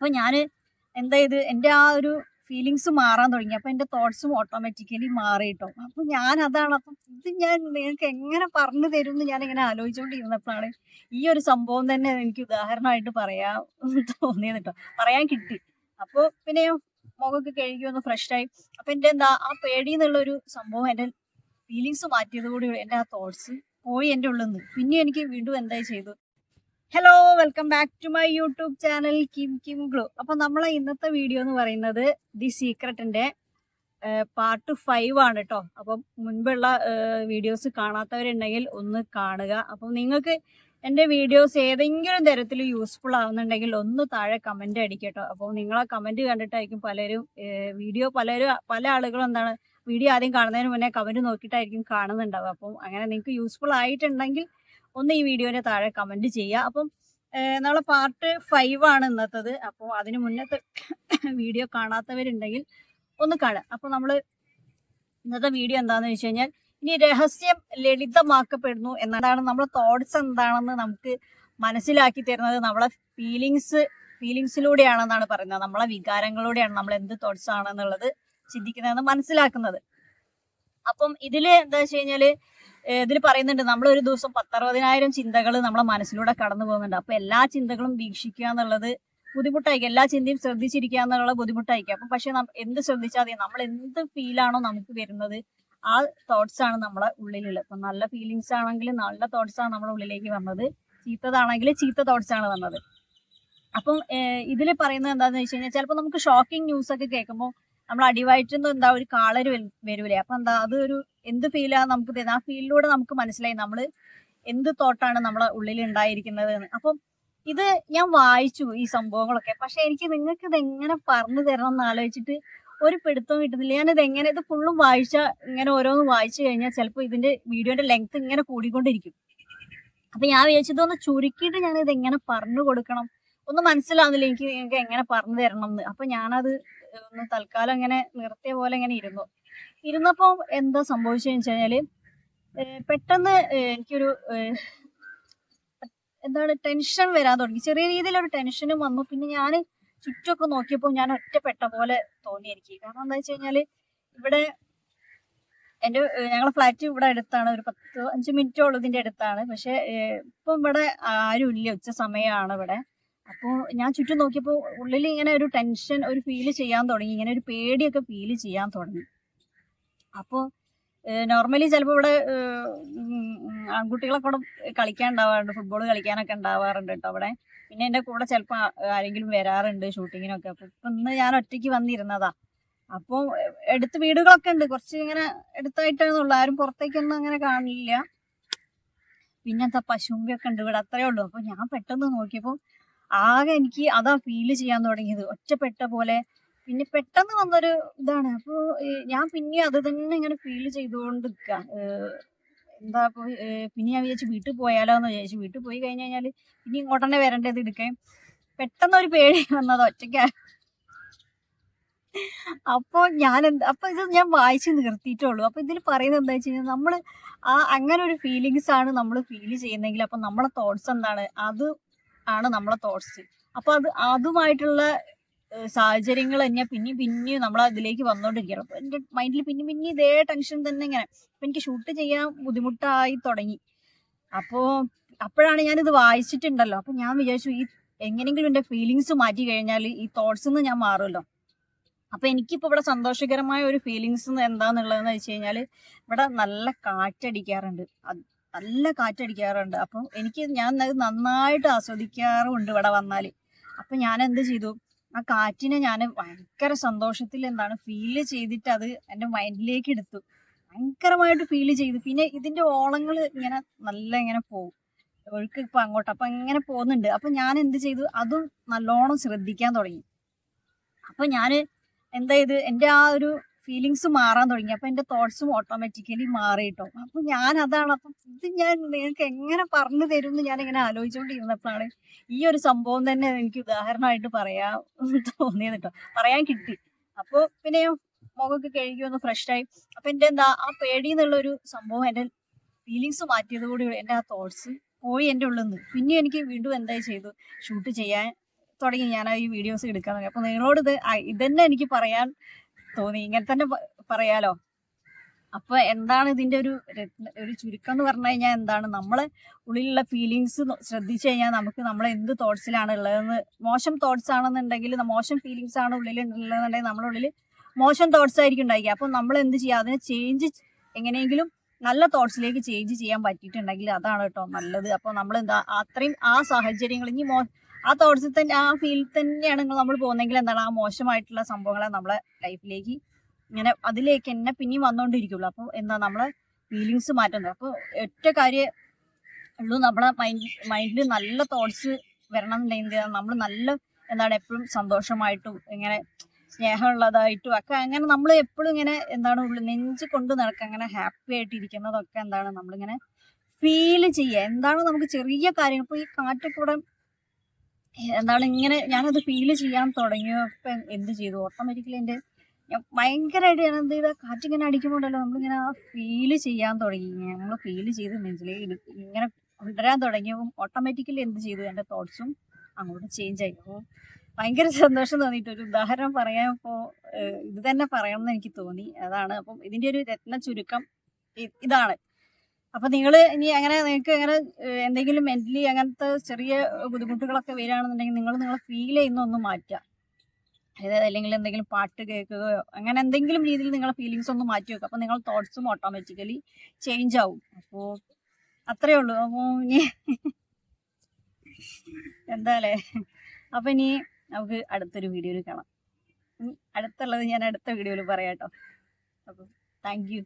അപ്പോൾ ഞാൻ എന്താ ഇത് എന്റെ ആ ഒരു ഫീലിങ്സ് മാറാൻ തുടങ്ങി. അപ്പോൾ എന്റെ തോട്ട്സും ഓട്ടോമാറ്റിക്കലി മാറിയിട്ടോ അപ്പൊ ഞാൻ അതാണ് അപ്പം ഇത് ഞാൻ നിങ്ങൾക്ക് എങ്ങനെ പറഞ്ഞു തരും എന്ന് ഞാൻ ഇങ്ങനെ ആലോചിച്ചുകൊണ്ടിരുന്നപ്പോഴാണ് ഈ ഒരു സംഭവം തന്നെ എനിക്ക് ഉദാഹരണമായിട്ട് പറയാ തോന്നിയത് കേട്ടോ പറയാൻ കിട്ടി. അപ്പോൾ പിന്നെ മുഖമൊക്കെ കഴുകി ഒന്ന് ഫ്രഷ് ആയി. അപ്പോൾ എന്റെ എന്താ ആ പേടി എന്നുള്ള ഒരു സംഭവം എന്റെ ഫീലിങ്സ് മാറ്റിയത് കൂടി എന്റെ ആ തോട്ട്സ് പോയി എന്റെ ഉള്ളിൽ നിന്ന്. പിന്നെ എനിക്ക് വീണ്ടും എന്തായി ചെയ്തു? Hello welcome back to my YouTube channel Kim Kim glow അപ്പൊ നമ്മളെ ഇന്നത്തെ വീഡിയോ എന്ന് പറയുന്നത് ദി സീക്രട്ടിന്റെ പാർട്ട് ഫൈവ് ആണ് കേട്ടോ അപ്പം മുൻപുള്ള വീഡിയോസ് കാണാത്തവരുണ്ടെങ്കിൽ ഒന്ന് കാണുക. അപ്പം നിങ്ങൾക്ക് എന്റെ വീഡിയോസ് ഏതെങ്കിലും തരത്തിൽ യൂസ്ഫുൾ ആവുന്നുണ്ടെങ്കിൽ ഒന്ന് താഴെ കമന്റ് അടിക്കട്ടോ അപ്പോൾ നിങ്ങളെ കമന്റ് കണ്ടിട്ടായിരിക്കും പലരും വീഡിയോ പലരും പല ആളുകളും എന്താണ് വീഡിയോ ആദ്യം കാണുന്നതിന് മുന്നേ കമന്റ് നോക്കിയിട്ടായിരിക്കും കാണുന്നുണ്ടാവുക. അപ്പം അങ്ങനെ നിങ്ങൾക്ക് യൂസ്ഫുൾ ആയിട്ടുണ്ടെങ്കിൽ ഒന്ന് ഈ വീഡിയോയുടെ താഴെ കമന്റ് ചെയ്യുക. അപ്പം നമ്മളെ പാർട്ട് ഫൈവ് ആണ് ഇന്നത്തത്. അപ്പോൾ അതിന് മുന്നത്തെ വീഡിയോ കാണാത്തവരുണ്ടെങ്കിൽ ഒന്ന് കാണുക. അപ്പോൾ നമ്മൾ ഇന്നത്തെ വീഡിയോ എന്താണെന്ന് വെച്ച് കഴിഞ്ഞാൽ ഇനി രഹസ്യം ലളിതമാക്കപ്പെടുന്നു എന്നതാണ്. നമ്മളെ തോട്ട്സ് എന്താണെന്ന് നമുക്ക് മനസ്സിലാക്കി തരുന്നത് നമ്മളെ ഫീലിങ്സ് ഫീലിങ്സിലൂടെയാണെന്നാണ് പറയുന്നത്. നമ്മളെ വികാരങ്ങളിലൂടെയാണ് നമ്മൾ എന്ത് തോട്ട്സ് ആണെന്നുള്ളത്. ചിന്തിക്കുന്നതെന്ന് മനസ്സിലാക്കുന്നത്. അപ്പം ഇതിൽ എന്താ വെച്ച് കഴിഞ്ഞാൽ ഇതിൽ പറയുന്നുണ്ട് നമ്മൾ ഒരു ദിവസം പത്തറുപതിനായിരം ചിന്തകൾ നമ്മളെ മനസ്സിലൂടെ കടന്നു പോകുന്നുണ്ട്. അപ്പൊ എല്ലാ ചിന്തകളും വീക്ഷിക്കുക എന്നുള്ളത് ബുദ്ധിമുട്ടായിരിക്കും. എല്ലാ ചിന്തയും ശ്രദ്ധിച്ചിരിക്കുക എന്നുള്ള ബുദ്ധിമുട്ടായിരിക്കും. അപ്പം പക്ഷെ എന്ത് ശ്രദ്ധിച്ചാൽ മതി? നമ്മൾ എന്ത് ഫീലാണോ നമുക്ക് വരുന്നത് ആ തോട്ട്സ് ആണ് നമ്മളെ ഉള്ളിലുള്ളത്. അപ്പൊ നല്ല ഫീലിങ്സ് ആണെങ്കിൽ നല്ല തോട്ട്സ് ആണ് നമ്മുടെ ഉള്ളിലേക്ക് വന്നത്. ചീത്തതാണെങ്കിൽ ചീത്ത തോട്ട്സ് ആണ് വന്നത്. അപ്പം ഇതിൽ പറയുന്നത് എന്താണെന്ന് വെച്ച് കഴിഞ്ഞാൽ ചിലപ്പോൾ നമുക്ക് ഷോക്കിംഗ് ന്യൂസ് ഒക്കെ കേൾക്കുമ്പോൾ നമ്മൾ അടിവയറ്റുന്ന എന്താ ഒരു കാളര് വരൂലേ? അപ്പൊ എന്താ അത് ഒരു എന്ത് ഫീലാ നമുക്ക് തരുന്നത് ആ ഫീലിലൂടെ നമുക്ക് മനസ്സിലായി നമ്മൾ എന്ത് തോട്ടാണ് നമ്മളെ ഉള്ളിൽ ഉണ്ടായിരിക്കുന്നത് എന്ന് അപ്പം ഇത് ഞാൻ വായിച്ചു ഈ സംഭവങ്ങളൊക്കെ. പക്ഷെ എനിക്ക് നിങ്ങൾക്ക് ഇത് എങ്ങനെ പറഞ്ഞു തരണം എന്ന് ആലോചിച്ചിട്ട് ഒരു പിടുത്തം കിട്ടുന്നില്ല. ഞാൻ ഇത് എങ്ങനെ ഇത് ഫുള്ളും വായിച്ച ഇങ്ങനെ ഓരോന്ന് വായിച്ചു കഴിഞ്ഞാൽ ചിലപ്പോൾ ഇതിന്റെ വീഡിയോന്റെ ലെങ്ത് ഇങ്ങനെ കൂടിക്കൊണ്ടിരിക്കും. അപ്പൊ ഞാൻ വിചാരിച്ചതൊന്ന് ചുരുക്കിയിട്ട് ഞാൻ ഇത് എങ്ങനെ പറഞ്ഞു കൊടുക്കണം? ഒന്നും മനസ്സിലാവുന്നില്ല. എനിക്ക് നിങ്ങൾക്ക് എങ്ങനെ പറഞ്ഞു തരണം എന്ന് അപ്പൊ ഞാനത് ഒന്ന് തൽക്കാലം ഇങ്ങനെ നിർത്തിയ പോലെ ഇങ്ങനെ ഇരുന്നു. ഇരുന്നപ്പോൾ എന്താ സംഭവിച്ചതെന്ന് വെച്ച് കഴിഞ്ഞാൽ പെട്ടെന്ന് എനിക്കൊരു എന്താണ് ടെൻഷൻ വരാൻ തുടങ്ങി. ചെറിയ രീതിയിലൊരു ടെൻഷനും വന്നു. പിന്നെ ഞാൻ ചുറ്റുമൊക്കെ നോക്കിയപ്പോൾ ഞാൻ ഒറ്റപ്പെട്ട പോലെ തോന്നി എനിക്ക് കാരണം എന്താ വെച്ച് കഴിഞ്ഞാൽ ഇവിടെ എന്റെ ഞങ്ങളെ ഫ്ലാറ്റ് ഇവിടെ അടുത്താണ്. ഒരു പത്ത് അഞ്ച് മിനിറ്റോളം ഇതിന്റെ അടുത്താണ്. പക്ഷെ ഇപ്പം ഇവിടെ ആരും ഇല്ല ഉച്ച സമയമാണ് ഇവിടെ. അപ്പോൾ ഞാൻ ചുറ്റും നോക്കിയപ്പോൾ ഉള്ളിൽ ഇങ്ങനെ ഒരു ടെൻഷൻ ഒരു ഫീൽ ചെയ്യാൻ തുടങ്ങി. ഇങ്ങനെ ഒരു പേടിയൊക്കെ ഫീൽ ചെയ്യാൻ തുടങ്ങി. അപ്പോൾ നോർമലി ചിലപ്പോൾ ഇവിടെ ആൺകുട്ടികളൊക്കെ ഇവിടെ കളിക്കാൻ ഉണ്ടാവാറുണ്ട് ഫുട്ബോൾ കളിക്കാനൊക്കെ ഉണ്ടാവാറുണ്ട് കേട്ടോ അവിടെ പിന്നെ എന്റെ കൂടെ ചിലപ്പോൾ ആരെങ്കിലും വരാറുണ്ട് ഷൂട്ടിങ്ങിനൊക്കെ അപ്പോൾ ഇപ്പം ഇന്ന് ഞാൻ ഒറ്റയ്ക്ക് വന്നിരുന്നതാ. അപ്പോൾ എടുത്ത് വീടുകളൊക്കെ ഉണ്ട്. കുറച്ച് ഇങ്ങനെ എടുത്തായിട്ടാണെന്നുള്ളൂ ആരും പുറത്തേക്കൊന്നും അങ്ങനെ കാണില്ല. പിന്നെന്താ പശുമ്പിയൊക്കെ ഉണ്ട് ഇവിടെ. അത്രയേ ഉള്ളൂ. അപ്പോൾ ഞാൻ പെട്ടെന്ന് നോക്കിയപ്പോൾ ആകെ എനിക്ക് അതാ ഫീൽ ചെയ്യാൻ തുടങ്ങിയത്. ഒറ്റപ്പെട്ട പോലെ. പിന്നെ പെട്ടെന്ന് വന്നൊരു ഇതാണ്. അപ്പോൾ ഞാൻ പിന്നെ അത് തന്നെ ഇങ്ങനെ ഫീൽ ചെയ്തുകൊണ്ട് നിൽക്കുക എന്താ ഇപ്പോൾ പിന്നെ ഞാൻ വിചാരിച്ചു വീട്ടിൽ പോയാലോ എന്ന് വിചാരിച്ചു. വീട്ടിൽ പോയി കഴിഞ്ഞ് കഴിഞ്ഞാൽ ഇനി ഇങ്ങോട്ടന്നെ വരേണ്ടത് എടുക്കാൻ പെട്ടെന്ന് ഒരു പേടി വന്നത് ഒറ്റയ്ക്ക. അപ്പോൾ ഞാൻ എന്താ അപ്പൊ ഇത് ഞാൻ വായിച്ച് നിർത്തിയിട്ടുള്ളൂ അപ്പൊ ഇതിൽ പറയുന്നത് എന്താ വെച്ച് കഴിഞ്ഞാൽ നമ്മൾ ആ അങ്ങനെ ഒരു ഫീലിങ്സ് ആണ് നമ്മൾ ഫീൽ ചെയ്യുന്നെങ്കിൽ അപ്പൊ നമ്മളെ തോട്ട്സ് എന്താണ്? അത് ആണ് നമ്മളെ തോട്ട്സ് അപ്പൊ അത് അതുമായിട്ടുള്ള സാഹചര്യങ്ങൾ തന്നെ പിന്നെ പിന്നെ നമ്മൾ അതിലേക്ക് വന്നോണ്ടിരിക്കണം അപ്പൊ എന്റെ മൈൻഡിൽ പിന്നെ പിന്നെ ഇതേ ടെൻഷൻ തന്നെ ഇങ്ങനെ. അപ്പൊ എനിക്ക് ഷൂട്ട് ചെയ്യാൻ ബുദ്ധിമുട്ടായി തുടങ്ങി. അപ്പോ അപ്പോഴാണ് ഞാനിത് വായിച്ചിട്ടുണ്ടല്ലോ. അപ്പൊ ഞാൻ വിചാരിച്ചു ഈ എങ്ങനെങ്കിലും എന്റെ ഫീലിങ്സ് മാറ്റി കഴിഞ്ഞാൽ ഈ തോട്ട്സ് നിന്ന് ഞാൻ മാറുമല്ലോ. അപ്പൊ എനിക്കിപ്പോ ഇവിടെ സന്തോഷകരമായ ഒരു ഫീലിങ്സ് എന്താന്നുള്ളതെന്ന് വെച്ച് കഴിഞ്ഞാൽ ഇവിടെ നല്ല കാറ്റടിക്കാറുണ്ട്. നല്ല കാറ്റടിക്കാറുണ്ട്. അപ്പം എനിക്ക് ഞാൻ നന്നായിട്ട് ആസ്വദിക്കാറുമുണ്ട് ഇവിടെ വന്നാൽ അപ്പം ഞാൻ എന്ത് ചെയ്തു? ആ കാറ്റിനെ ഞാൻ ഭയങ്കര സന്തോഷത്തിൽ എന്താണ് ഫീൽ ചെയ്തിട്ട് അത് എന്റെ മൈൻഡിലേക്ക് എടുത്തു. ഭയങ്കരമായിട്ട് ഫീൽ ചെയ്തു. പിന്നെ ഇതിന്റെ ഓളങ്ങൾ ഇങ്ങനെ നല്ല ഇങ്ങനെ പോകും ഒഴുക്ക് ഇപ്പം അങ്ങോട്ട്. അപ്പം ഇങ്ങനെ പോകുന്നുണ്ട്. അപ്പം ഞാൻ എന്ത് ചെയ്തു? അതും നല്ലോണം ശ്രദ്ധിക്കാൻ തുടങ്ങി. അപ്പം ഞാൻ എന്താ ഇത് എന്റെ ആ ഒരു ഫീലിങ്സ് മാറാൻ തുടങ്ങി. അപ്പൊ എന്റെ തോട്ട്സും ഓട്ടോമാറ്റിക്കലി മാറിയിട്ടോ. അപ്പൊ ഞാൻ അതാണ്. അപ്പം ഇത് ഞാൻ നിങ്ങൾക്ക് എങ്ങനെ പറഞ്ഞു തരും എന്ന് ഞാൻ ഇങ്ങനെ ആലോചിച്ചുകൊണ്ടിരുന്നപ്പോഴാണ് ഈ ഒരു സംഭവം തന്നെ എനിക്ക് ഉദാഹരണമായിട്ട് പറയാ തോന്നിയത് കേട്ടോ പറയാൻ കിട്ടി. അപ്പോൾ പിന്നെ മുഖമൊക്കെ കഴുകി ഫ്രഷ് ആയി. അപ്പൊ എന്റെ എന്താ ആ പേടി എന്നുള്ള ഒരു സംഭവം എന്റെ ഫീലിങ്സ് മാറ്റിയത് കൂടി എന്റെ ആ തോട്ട്സ് പോയി എന്റെ ഉള്ളിൽ നിന്ന്. പിന്നെ എനിക്ക് വീണ്ടും എന്തായി ചെയ്തു? ഷൂട്ട് ചെയ്യാൻ തുടങ്ങി. ഞാൻ ആ ഈ വീഡിയോസ് എടുക്കാൻ തുടങ്ങി. അപ്പൊ നിങ്ങളോട് ഇത് ഇതന്നെ എനിക്ക് പറയാൻ തോന്നി. ഇങ്ങനെ തന്നെ പറയാലോ. അപ്പൊ എന്താണ് ഇതിന്റെ ഒരു ഒരു ചുരുക്കം എന്ന് പറഞ്ഞു കഴിഞ്ഞാൽ എന്താണ്? നമ്മളെ ഉള്ളിലുള്ള ഫീലിങ്സ് ശ്രദ്ധിച്ചു കഴിഞ്ഞാൽ നമുക്ക് നമ്മളെ എന്ത് തോട്ട്സിലാണ് ഉള്ളതെന്ന് മോശം തോട്ട്സ് ആണെന്നുണ്ടെങ്കിൽ മോശം ഫീലിങ്സ് ആണ് ഉള്ളിൽ ഉള്ളതെന്നുണ്ടെങ്കിൽ നമ്മുടെ ഉള്ളിൽ മോശം തോട്ട്സ് ആയിരിക്കും ഉണ്ടായിരിക്കുക. അപ്പൊ നമ്മൾ എന്ത് ചെയ്യുക അതിനെ ചേഞ്ച് എങ്ങനെയെങ്കിലും നല്ല തോട്ട്സിലേക്ക് ചേഞ്ച് ചെയ്യാൻ പറ്റിയിട്ടുണ്ടെങ്കിൽ അതാണ് കേട്ടോ നല്ലത്. അപ്പോൾ നമ്മൾ എന്താ അത്രയും ആ സാഹചര്യങ്ങൾ ഇനി മോ ആ തോട്ട്സിൽ തന്നെ ആ ഫീൽഡിൽ തന്നെയാണ് നമ്മൾ പോകുന്നെങ്കിൽ എന്താണ്? ആ മോശമായിട്ടുള്ള സംഭവങ്ങളെ നമ്മളെ ലൈഫിലേക്ക് ഇങ്ങനെ അതിലേക്ക് എന്നെ പിന്നെയും വന്നുകൊണ്ടിരിക്കുള്ളൂ അപ്പോൾ എന്താ നമ്മളെ ഫീലിങ്സ് മാറ്റുന്നത് അപ്പോൾ ഒറ്റ കാര്യം ഉള്ളൂ. നമ്മളെ മൈൻഡ് മൈൻഡിൽ നല്ല തോട്ട്സ് വരണം എന്നുണ്ടെങ്കിൽ നമ്മൾ നല്ല എന്താണ്? എപ്പോഴും സന്തോഷമായിട്ടും ഇങ്ങനെ സ്നേഹമുള്ളതായിട്ടും ഒക്കെ അങ്ങനെ നമ്മൾ എപ്പോഴും ഇങ്ങനെ എന്താണ് ഉള്ളിൽ നെഞ്ച് കൊണ്ട് നടക്കുക അങ്ങനെ ഹാപ്പി ആയിട്ട് ഇരിക്കുന്നതൊക്കെ എന്താണ്? നമ്മളിങ്ങനെ ഫീൽ ചെയ്യുക. എന്താണ് നമുക്ക് ചെറിയ കാര്യങ്ങൾ? ഇപ്പോൾ ഈ കാറ്റൊക്കെ ഇവിടെ എന്താണ് ഇങ്ങനെ ഞാനത് ഫീൽ ചെയ്യാൻ തുടങ്ങിയപ്പോൾ എന്ത് ചെയ്തു? ഓട്ടോമാറ്റിക്കലി എന്റെ ഞാൻ ഭയങ്കരമായിട്ട് ഞാൻ എന്ത് ചെയ്താൽ കാറ്റിങ്ങനെ അടിക്കുമ്പോണ്ടല്ലോ നമ്മളിങ്ങനെ ആ ഫീൽ ചെയ്യാൻ തുടങ്ങി. നമ്മൾ ഫീൽ ചെയ്ത് നെഞ്ചിൽ ഇങ്ങനെ കൊണ്ടുവരാൻ തുടങ്ങിയപ്പോൾ ഓട്ടോമാറ്റിക്കലി എന്ത് ചെയ്തു? എന്റെ തോട്ട്സും അങ്ങോട്ട് ചേഞ്ച് ആയി. അപ്പോൾ ഭയങ്കര സന്തോഷം തോന്നിയിട്ട് ഒരു ഉദാഹരണം പറയാൻ ഇപ്പോൾ ഇത് തന്നെ പറയണം എന്ന് എനിക്ക് തോന്നി. അതാണ് അപ്പം ഇതിന്റെ ഒരു രത്ന ചുരുക്കം ഇതാണ്. അപ്പൊ നിങ്ങൾ ഇനി അങ്ങനെ നിങ്ങൾക്ക് അങ്ങനെ എന്തെങ്കിലും മെന്റലി അങ്ങനത്തെ ചെറിയ ബുദ്ധിമുട്ടുകളൊക്കെ വരികയാണെന്നുണ്ടെങ്കിൽ നിങ്ങൾ നിങ്ങൾ ഫീൽ ചെയ്യുന്ന ഒന്ന് മാറ്റുക. അതായത് അല്ലെങ്കിൽ എന്തെങ്കിലും പാട്ട് കേൾക്കുകയോ അങ്ങനെ എന്തെങ്കിലും രീതിയിൽ നിങ്ങളെ ഫീലിങ്സ് ഒന്ന് മാറ്റി വെക്കുക. അപ്പൊ നിങ്ങൾ തോട്ട്സും ഓട്ടോമാറ്റിക്കലി ചേഞ്ച് ആവും. അപ്പോൾ അത്രേ ഉള്ളൂ. അപ്പോൾ ഇനി എന്താലേ? അപ്പൊ ഇനി നമുക്ക് അടുത്തൊരു വീഡിയോയിൽ കാണാം. അടുത്തുള്ളത് ഞാൻ അടുത്ത വീഡിയോയിൽ പറയാം കേട്ടോ. അപ്പോൾ താങ്ക് യു